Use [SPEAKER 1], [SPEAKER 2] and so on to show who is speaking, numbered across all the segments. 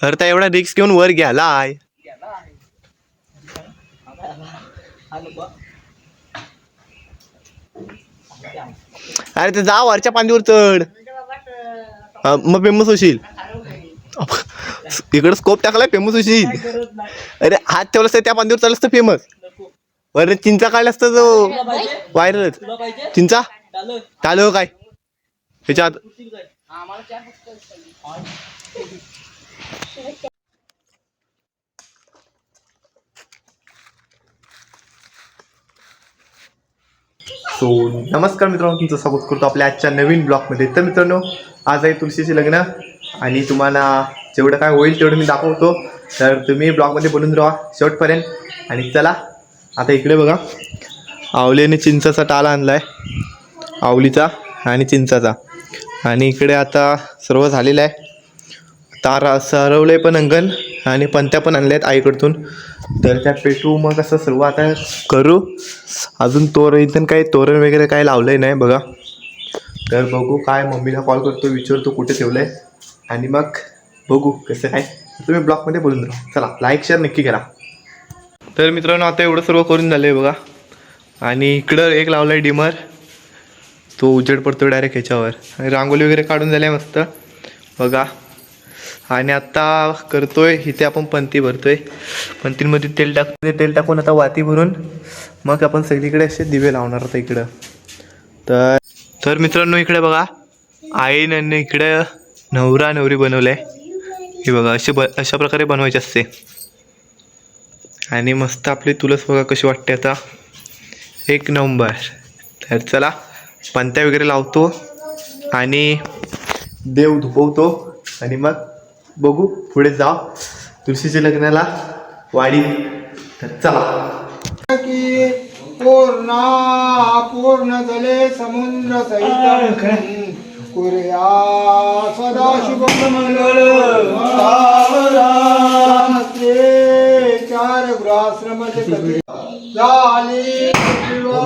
[SPEAKER 1] अरे एवढा रिक्स घेऊन वर घ्यालाय अरे ते जा वरच्या पांदीवर चढ. मग फेमस होशील. इकडे स्कोप टाकलाय फेमस होशील. अरे हात ठेवलास तर त्या पांदीवर चालत तर फेमस. अरे चिंचा काढलास तर जो व्हायरल चिंचा? चालू काय? ह्याच्यात. सो नमस्कार मित्रांनो तुमचं स्वागत करतो आपल्या आजच्या नवीन ब्लॉगमध्ये. तर मित्रांनो आज आहे तुळशीचे लग्न आणि तुम्हाला जेवढं काय होईल तेवढं मी दाखवतो. तर तुम्ही ब्लॉगमध्ये बनून राहा शेवटपर्यंत. आणि चला आता इकडे बघा. आवलीने चिंचाचा टाला आणला आहे आवलीचा आणि चिंचाचा. आणि इकडे आता सर्व झालेलं आहे. तारा आहे पण अंगण. आणि पंत्या पण आणल्या आहेत आईकडून तर त्या पेटू मग असं सर्व आता करू. अजून तोर इथं काही तोरण वगैरे काही लावलं नाही बघा. तर बघू काय मम्मीला कॉल करतो विचारतो कुठे ठेवलं आहे आणि मग बघू कसं काय. तुम्ही ब्लॉगमध्ये बोलून राहा. चला लाईक शेअर नक्की करा. तर मित्रांनो आता एवढं सर्व करून झालं आहे बघा. आणि इकडं एक लावला आहे डिमर. तो उजेड पडतो डायरेक्ट ह्याच्यावर. आणि रांगोळी वगैरे काढून झाल्या मस्त. बघा. आणि आता करतोय इथे आपण पंती भरतोय. पंतींमध्ये तेल टाकतोय तेल टाकून आता वाती भरून मग आपण सगळीकडे असे दिवे लावणार आता इकडं. तर तर मित्रांनो इकडे बघा. आईनं इकडे नवरा नवरी बनवलंय. हे बघा असे ब अशा प्रकारे बनवायचे असते. आणि मस्त आपली तुलस बघा कशी वाटते आता. एक नंबर. तर चला पंत्या वगैरे लावतो आणि देव धुपवतो आणि मग बघू पुढे जा तुळशीच्या लग्नाला वाडी. तर चला.
[SPEAKER 2] की पूर्णा पूर्ण जले समुद्र सहित. कुर्या सदा शुभ मंगल चार गृहाश्रम झाली.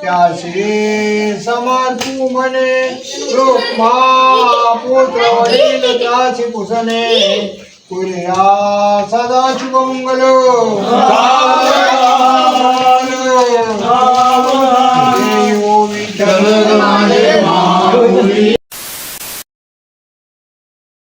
[SPEAKER 2] ત્યાં શ્રી સમર્થું મને. રૂપમાં પુત્ર વડીલ ત્રાસી પુષને કુર્યા સદાશિવ મંગલો